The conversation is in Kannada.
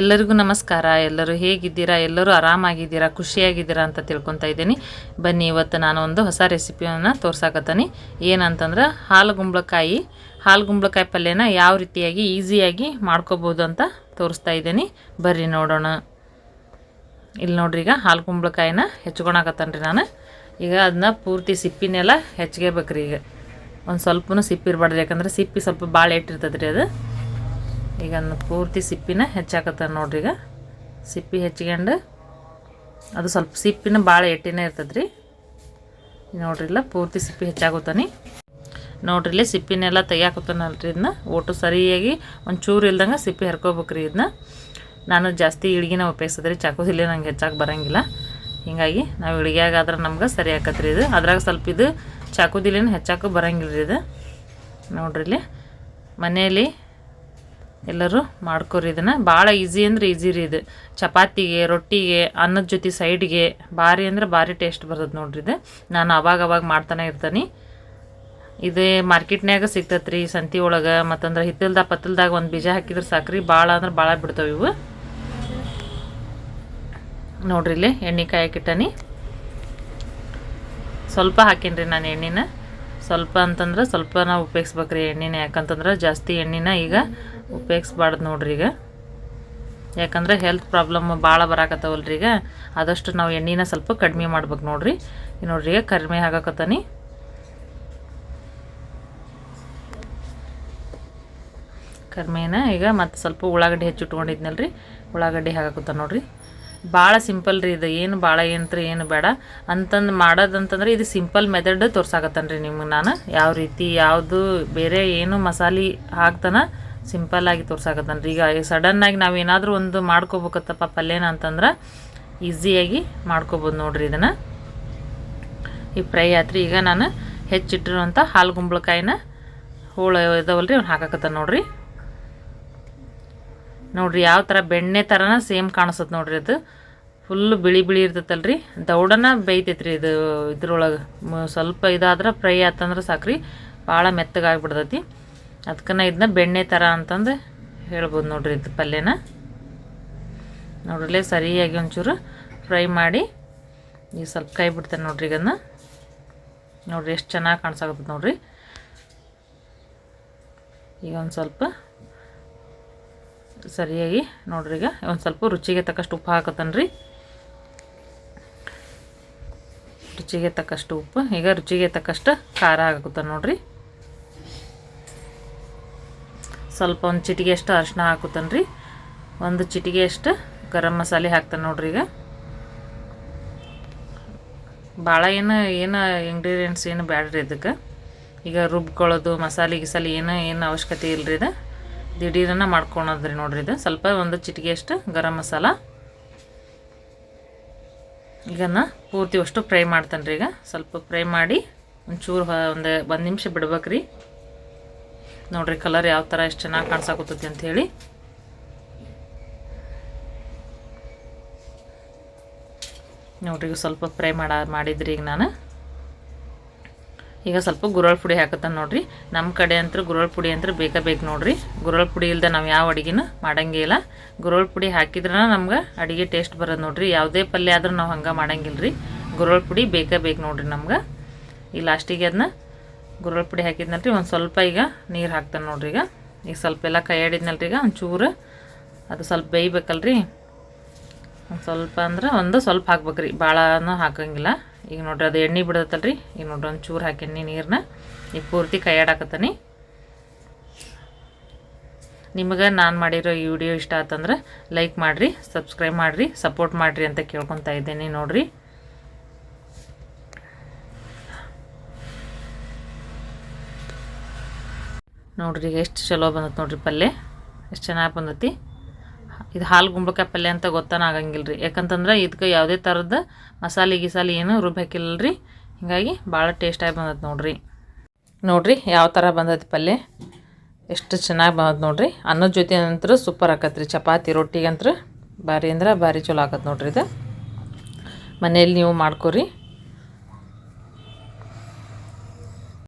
ಎಲ್ಲರಿಗೂ ನಮಸ್ಕಾರ. ಎಲ್ಲರೂ ಹೇಗಿದ್ದೀರಾ? ಎಲ್ಲರೂ ಆರಾಮಾಗಿದ್ದೀರಾ? ಖುಷಿಯಾಗಿದ್ದೀರಾ ಅಂತ ತಿಳ್ಕೊತಾ ಇದ್ದೀನಿ. ಬನ್ನಿ, ಇವತ್ತು ನಾನು ಒಂದು ಹೊಸ ರೆಸಿಪಿಯನ್ನು ತೋರ್ಸಾಕತ್ತೀನಿ. ಏನಂತಂದ್ರೆ, ಹಾಲು ಗುಂಬಳಕಾಯಿ. ಹಾಲು ಗುಂಬಳಕಾಯಿ ಪಲ್ಯನ ಯಾವ ರೀತಿಯಾಗಿ, ಈಸಿಯಾಗಿ ಮಾಡ್ಕೋಬೋದು ಅಂತ ತೋರಿಸ್ತಾ ಇದ್ದೀನಿ. ಬರ್ರಿ ನೋಡೋಣ. ಇಲ್ಲಿ ನೋಡ್ರಿ, ಈಗ ಹಾಲು ಗುಂಬಳಕಾಯಿನ ಹೆಚ್ಕೊಳಕತ್ತೇನೆ ರೀ ನಾನು. ಈಗ ಅದನ್ನ ಪೂರ್ತಿ ಸಿಪ್ಪಿನೆಲ್ಲ ಹೆಚ್ಕೋಬೇಕ್ರಿ ಈಗ. ಒಂದು ಸ್ವಲ್ಪನೂ ಸಿಪ್ಪಿ ಇರಬಾರ್ದು, ಯಾಕಂದ್ರೆ ಸಿಪ್ಪಿ ಸ್ವಲ್ಪ ಭಾಳ ಇಟ್ಟಿರ್ತದೆ ರೀ ಅದು. ಈಗ ಅದನ್ನ ಪೂರ್ತಿ ಸಿಪ್ಪಿನ ಹೆಚ್ಚಾಕತ್ತ ನೋಡ್ರಿ ಈಗ. ಸಿಪ್ಪಿ ಹೆಚ್ಚಿಕೊಂಡು ಅದು ಸ್ವಲ್ಪ ಸಿಪ್ಪಿನ ಭಾಳ ಎಟ್ಟಿನೇ ಇರ್ತದೆ ರೀ. ನೋಡ್ರಿ ಇಲ್ಲ, ಪೂರ್ತಿ ಸಿಪ್ಪಿ ಹೆಚ್ಚಾಗುತ್ತಾನೆ ನೋಡ್ರಿ ಇಲ್ಲಿ ಸಿಪ್ಪಿನೆಲ್ಲ ತೆಗಿಯಾಕತ್ತಾನಲ್ರಿ ಇದನ್ನ. ಒಟ್ಟು ಸರಿಯಾಗಿ ಒಂದು ಚೂರು ಇಲ್ದಂಗೆ ಸಿಪ್ಪಿ ಹರ್ಕೋಬೇಕ್ರಿ ಇದನ್ನ. ನಾನು ಜಾಸ್ತಿ ಇಡಿಗಿನ ಉಪಯೋಗಿಸಿದ್ರಿ ಚಾಕುದಿಲ್ಲ ನಂಗೆ ಹೆಚ್ಚಾಗಿ ಬರೋಂಗಿಲ್ಲ. ಹೀಗಾಗಿ ನಾವು ಇಳಿಗ್ಯಾಗಾದ್ರೆ ನಮ್ಗೆ ಸರಿ ಆಕತ್ರಿ ಇದು. ಅದ್ರಾಗ ಸ್ವಲ್ಪ ಇದು ಚಾಕುದಿಲಿನ ಹೆಚ್ಚಾಕು ಬರೋಂಗಿಲ್ಲ ರೀ ಇದು. ನೋಡ್ರಿ ಇಲ್ಲಿ. ಮನೆಯಲ್ಲಿ ಎಲ್ಲರೂ ಮಾಡ್ಕೋರಿ ಇದನ್ನು. ಭಾಳ ಈಸಿ ಅಂದ್ರೆ ಈಸಿ ರೀ ಇದು. ಚಪಾತಿಗೆ, ರೊಟ್ಟಿಗೆ, ಅನ್ನದ ಜೊತೆ ಸೈಡ್ಗೆ ಭಾರಿ ಅಂದ್ರೆ ಭಾರಿ ಟೇಸ್ಟ್ ಬರ್ತದೆ ನೋಡ್ರಿ ಇದು. ನಾನು ಅವಾಗ ಅವಾಗ ಮಾಡ್ತಾನೆ ಇರ್ತೀನಿ. ಇದು ಮಾರ್ಕೆಟ್ನ್ಯಾಗ ಸಿಗ್ತೈತೆ ರೀ ಸಂತಿ ಒಳಗೆ. ಮತ್ತಂದ್ರೆ ಹಿತ್ತಲ್ದಾಗ ಪತ್ತಲ್ದಾಗ ಒಂದು ಬೀಜ ಹಾಕಿದ್ರೆ ಸಾಕ್ರಿ. ಭಾಳ ಅಂದ್ರೆ ಭಾಳ ಬಿಡ್ತಾವೆ ಇವು. ನೋಡ್ರಿ ಇಲ್ಲಿ ಎಣ್ಣೆ ಕಾಯಕ್ಕಿಟ್ಟನಿ ಸ್ವಲ್ಪ ಹಾಕೀನಿ ನಾನು ಎಣ್ಣೆನ. ಸ್ವಲ್ಪ ಅಂತಂದ್ರೆ ಸ್ವಲ್ಪ ನಾವು ಉಪಯೋಗಿಸ್ಬೇಕ್ರಿ ಎಣ್ಣೆನ. ಯಾಕಂತಂದ್ರೆ ಜಾಸ್ತಿ ಎಣ್ಣೆನ ಈಗ ಉಪಯೋಗಿಸ್ಬಾರ್ದು ನೋಡ್ರಿ ಈಗ. ಯಾಕಂದ್ರೆ ಹೆಲ್ತ್ ಪ್ರಾಬ್ಲಮ್ ಭಾಳ ಬರಕತ್ತವಲ್ರಿ ಈಗ. ಆದಷ್ಟು ನಾವು ಎಣ್ಣೆನ ಸ್ವಲ್ಪ ಕಡಿಮೆ ಮಾಡ್ಬೇಕು ನೋಡ್ರಿ. ನೋಡ್ರಿ ಈಗ ಕಡಿಮೆ ಹಾಕಕತ್ತಾನಿ ಕಡಿಮೆನ ಈಗ ಮತ್ತು ಸ್ವಲ್ಪ ಉಳ್ಳಾಗಡ್ಡಿ ಹೆಚ್ಚಿಟ್ಕೊಂಡಿದ್ನಲ್ರಿ. ಉಳ್ಳಾಗಡ್ಡಿ ಹಾಕಕತ್ತ ನೋಡ್ರಿ. ಭಾಳ ಸಿಂಪಲ್ ರೀ ಇದು. ಏನು ಭಾಳ ಏನಂತ್ರ, ಏನು ಬೇಡ. ಅಂತಂದು ಮಾಡೋದಂತಂದ್ರೆ ಇದು ಸಿಂಪಲ್ ಮೆಥಡ್ ತೋರ್ಸಾಕತ್ತಾನ ರೀ ನಿಮ್ಗೆ ನಾನು. ಯಾವ ರೀತಿ, ಯಾವುದು, ಬೇರೆ ಏನು ಮಸಾಲೆ ಹಾಕ್ತಾನ ಸಿಂಪಲ್ಲಾಗಿ ತೋರ್ಸಾಕತ್ತಾನ ರೀ ಈಗ ಸಡನ್ನಾಗಿ ನಾವು ಏನಾದರೂ ಒಂದು ಮಾಡ್ಕೋಬೇಕತ್ತಪ್ಪ ಪಲ್ಯನ ಅಂತಂದ್ರೆ ಈಸಿಯಾಗಿ ಮಾಡ್ಕೋಬೋದು ನೋಡ್ರಿ ಇದನ್ನು. ಈ ಫ್ರೈ ಆತ್ರಿ. ಈಗ ನಾನು ಹೆಚ್ಚಿಟ್ಟಿರುವಂಥ ಹಾಲು ಗುಂಬಳಕಾಯಿನ ಹೋಳು ಇದಾವಲ್ರಿ, ಅವ್ನು ಹಾಕಕತ್ತಾನ ನೋಡ್ರಿ. ನೋಡ್ರಿ ಯಾವ ಥರ ಬೆಣ್ಣೆ ಥರನ ಸೇಮ್ ಕಾಣಿಸುತ್ತೆ ನೋಡ್ರಿ ಅದು. ಫುಲ್ಲು ಬಿಳಿ ಬಿಳಿ ಇರ್ತೈತಲ್ರಿ. ದೌಡನ ಬೇಯ್ತೈತ್ರಿ ಇದು ಇದ್ರೊಳಗೆ. ಸ್ವಲ್ಪ ಇದಾದ್ರೆ ಫ್ರೈ ಆತಂದ್ರೆ ಸಾಕ್ರಿ. ಭಾಳ ಮೆತ್ತಗಾಗ್ಬಿಡ್ತೈತಿ. ಅದಕ್ಕನ್ನ ಇದನ್ನ ಬೆಣ್ಣೆ ಥರ ಅಂತಂದು ಹೇಳ್ಬೋದು ನೋಡ್ರಿ ಇದು ಪಲ್ಯನ. ನೋಡ್ರಲ್ಲೇ ಸರಿಯಾಗಿ ಒಂಚೂರು ಫ್ರೈ ಮಾಡಿ ಈಗ ಸ್ವಲ್ಪ ಕೈ ಬಿಡ್ತೇನೆ ನೋಡ್ರಿ ಇದನ್ನು ನೋಡ್ರಿ ಎಷ್ಟು ಚೆನ್ನಾಗಿ ಕಾಣಿಸಾಕತ್ತದ ನೋಡ್ರಿ. ಈಗ ಒಂದು ಸ್ವಲ್ಪ ಸರಿಯಾಗಿ ನೋಡ್ರಿ ಈಗ. ಒಂದು ಸ್ವಲ್ಪ ರುಚಿಗೆ ತಕ್ಕಷ್ಟು ಉಪ್ಪು ಹಾಕತ್ತೇನೆ ರೀ. ರುಚಿಗೆ ತಕ್ಕಷ್ಟು ಉಪ್ಪು. ಈಗ ರುಚಿಗೆ ತಕ್ಕಷ್ಟು ಖಾರ ಹಾಕುತ್ತಾನೆ ನೋಡ್ರಿ. ಸ್ವಲ್ಪ ಒಂದು ಚಿಟಿಗೆ ಅಷ್ಟು ಅರಿಶಿನ ಹಾಕುತ್ತಾನೆ ರೀ. ಒಂದು ಚಿಟಿಗೆ ಅಷ್ಟು ಗರಂ ಮಸಾಲೆ ಹಾಕ್ತಾನೆ ನೋಡ್ರಿ ಈಗ. ಭಾಳ ಏನು ಏನು ಇಂಗ್ರೀಡಿಯೆಂಟ್ಸ್ ಏನು ಬ್ಯಾಡ್ರಿ ಇದಕ್ಕೆ. ಈಗ ರುಬ್ಕೊಳ್ಳೋದು, ಮಸಾಲೆ ಗಿಸಾಲೆ ಏನು ಏನು ಅವಶ್ಯಕತೆ ಇಲ್ಲರಿ ಇದು. ದಿಢೀರನ್ನ ಮಾಡ್ಕೊಳೋದ್ರಿ ನೋಡ್ರಿ ಇದು. ಸ್ವಲ್ಪ ಒಂದು ಚಿಟಿಗೆ ಅಷ್ಟು ಗರಂ ಮಸಾಲ. ಈಗನ್ನ ಪೂರ್ತಿ ಅಷ್ಟು ಫ್ರೈ ಮಾಡ್ತಾನೆ ರೀ ಈಗ. ಸ್ವಲ್ಪ ಫ್ರೈ ಮಾಡಿ ಒಂಚೂರು ಒಂದು ಒಂದು ನಿಮಿಷ ಬಿಡ್ಬೇಕ್ರಿ. ನೋಡ್ರಿ ಕಲರ್ ಯಾವ ಥರ ಎಷ್ಟು ಚೆನ್ನಾಗಿ ಕಾಣಿಸಾಕತ್ತೈತಿ ಅಂತ ಹೇಳಿ ನೋಡ್ರಿ ಸ್ವಲ್ಪ ಫ್ರೈ ಮಾಡ, ಮಾಡಿದ್ರಿ ಈಗ ನಾನು. ಈಗ ಸ್ವಲ್ಪ ಗುರಳ್ ಪುಡಿ ಹಾಕತ್ತಾನೆ ನೋಡ್ರಿ. ನಮ್ಮ ಕಡೆ ಅಂತೂ ಗುರಳ್ ಪುಡಿ ಅಂದ್ರೆ ಬೇಕೇ ಬೇಕು ನೋಡ್ರಿ. ಗುರಳ್ ಪುಡಿ ಇಲ್ಲದೆ ನಾವು ಯಾವ ಅಡುಗೆನೂ ಮಾಡಂಗಿಲ್ಲ ಗುರಳ್ ಪುಡಿ ಹಾಕಿದ್ರೆ ನಮ್ಗೆ ಅಡಿಗೆ ಟೇಸ್ಟ್ ಬರೋದು ನೋಡ್ರಿ. ಯಾವುದೇ ಪಲ್ಯ ಆದ್ರೂ ನಾವು ಹಂಗೆ ಮಾಡಂಗಿಲ್ಲ ರೀ ಗುರಳ್ ಪುಡಿ ಬೇಕೇ ಬೇಕು ನೋಡ್ರಿ ನಮ್ಗೆ. ಈ ಲಾಸ್ಟಿಗೆ ಅದನ್ನ ಗುರಳ್ ಪುಡಿ ಹಾಕಿದ್ನಲ್ರಿ ಒಂದು ಸ್ವಲ್ಪ ಈಗ ನೀರು ಹಾಕ್ತಾನೆ ನೋಡ್ರಿ ಈಗ. ಈಗ ಸ್ವಲ್ಪ ಎಲ್ಲ ಕೈ ಆಡಿದ್ನಲ್ರಿ ಈಗ ಒಂಚೂರು. ಅದು ಸ್ವಲ್ಪ ಬೇಯ್ಬೇಕಲ್ರಿ. ಒಂದು ಸ್ವಲ್ಪ ಅಂದ್ರೆ ಒಂದು ಸ್ವಲ್ಪ ಹಾಕ್ಬೇಕ್ರಿ. ಭಾಳನೂ ಹಾಕಂಗಿಲ್ಲ. ಈಗ ನೋಡ್ರಿ ಅದು ಎಣ್ಣೆ ಬಿಡತ್ತಲ್ರಿ. ಈಗ ನೋಡ್ರಿ ಒಂದು ಚೂರು ಹಾಕೀನಿ ನೀರನ್ನ ಈಗ ಪೂರ್ತಿ ಕೈ ಆಡಾಕತ್ತಾನೆ ನಿಮಗೆ ನಾನು ಮಾಡಿರೋ ಈ ವಿಡಿಯೋ ಇಷ್ಟ ಆತಂದ್ರೆ ಲೈಕ್ ಮಾಡಿರಿ, ಸಬ್ಸ್ಕ್ರೈಬ್ ಮಾಡಿರಿ, ಸಪೋರ್ಟ್ ಮಾಡಿರಿ ಅಂತ ಕೇಳ್ಕೊತಾ ಇದ್ದೀನಿ ನೋಡಿರಿ. ನೋಡ್ರಿ, ಎಷ್ಟು ಚಲೋ ಬಂದತ್ತೆ ನೋಡ್ರಿ ಪಲ್ಯ. ಎಷ್ಟು ಚೆನ್ನಾಗಿ ಬಂದತಿ. ಇದು ಹಾಲು ಗುಂಬಳಕಾಯಿ ಪಲ್ಯ ಅಂತ ಗೊತ್ತಾನ ಆಗಂಗಿಲ್ಲ ರೀ ಯಾಕಂತಂದ್ರೆ ಇದಕ್ಕೆ ಯಾವುದೇ ಥರದ ಮಸಾಲೆ ಗಿಸಾಲೆ ಏನು ರುಬ್ಬಿ ಹಾಕಿಲ್ಲ ರೀ ಹೀಗಾಗಿ ಭಾಳ ಟೇಸ್ಟಾಗಿ ಬಂದದ ನೋಡ್ರಿ. ನೋಡಿರಿ ಯಾವ ಥರ ಬಂದೈತಿ ಪಲ್ಯ. ಎಷ್ಟು ಚೆನ್ನಾಗಿ ಬಂದದ್ದು ನೋಡ್ರಿ. ಅನ್ನದ ಜೊತೆ ನಂತರ ಸೂಪರ್ ಆಕತ್ರಿ. ಚಪಾತಿ, ರೊಟ್ಟಿಗಂತ್ರ ಭಾರಿ ಅಂದ್ರೆ ಭಾರಿ ಚಲೋ ಆಗತ್ತೆ ನೋಡ್ರಿ ಇದು. ಮನೇಲಿ ನೀವು ಮಾಡ್ಕೊರಿ.